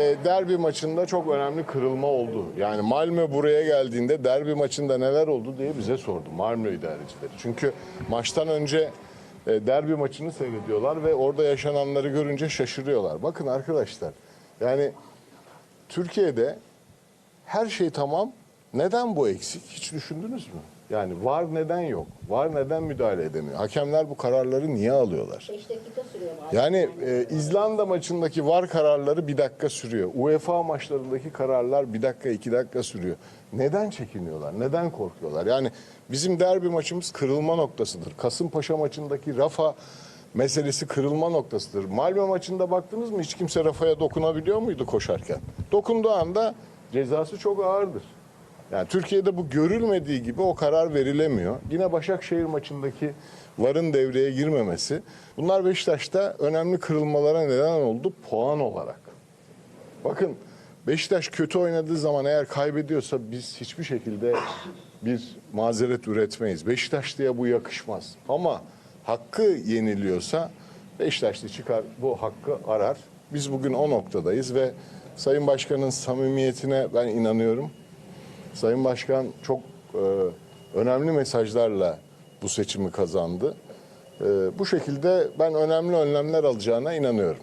E, Derbi maçında çok önemli kırılma oldu. Yani Malmö buraya geldiğinde derbi maçında neler oldu diye bize sordu Malmö idarecileri. Çünkü maçtan önce e, derbi maçını seyrediyorlar ve orada yaşananları görünce şaşırıyorlar. Bakın arkadaşlar yani Türkiye'de her şey tamam. Neden bu eksik? Hiç düşündünüz mü? Yani var neden yok? Var neden müdahale edemiyor? Hakemler bu kararları niye alıyorlar? 5 dakika sürüyor bazen. Yani e, İzlanda maçındaki var kararları bir dakika sürüyor. UEFA maçlarındaki kararlar bir dakika iki dakika sürüyor. Neden çekiniyorlar? Neden korkuyorlar? Yani bizim derbi maçımız kırılma noktasıdır. Kasımpaşa maçındaki Rafa meselesi kırılma noktasıdır. Malmö maçında baktınız mı hiç kimse Rafa'ya dokunabiliyor muydu koşarken? Dokunduğu anda cezası çok ağırdır. Yani Türkiye'de bu görülmediği gibi o karar verilemiyor. Yine Başakşehir maçındaki VAR'ın devreye girmemesi. Bunlar Beşiktaş'ta önemli kırılmalara neden oldu puan olarak. Bakın Beşiktaş kötü oynadığı zaman eğer kaybediyorsa biz hiçbir şekilde bir mazeret üretmeyiz. Beşiktaşlıya bu yakışmaz. Ama hakkı yeniliyorsa Beşiktaşlı çıkar bu hakkı arar. Biz bugün o noktadayız ve Sayın Başkan'ın samimiyetine ben inanıyorum. Sayın Başkan çok e, önemli mesajlarla bu seçimi kazandı. E, bu şekilde ben önemli önlemler alacağına inanıyorum.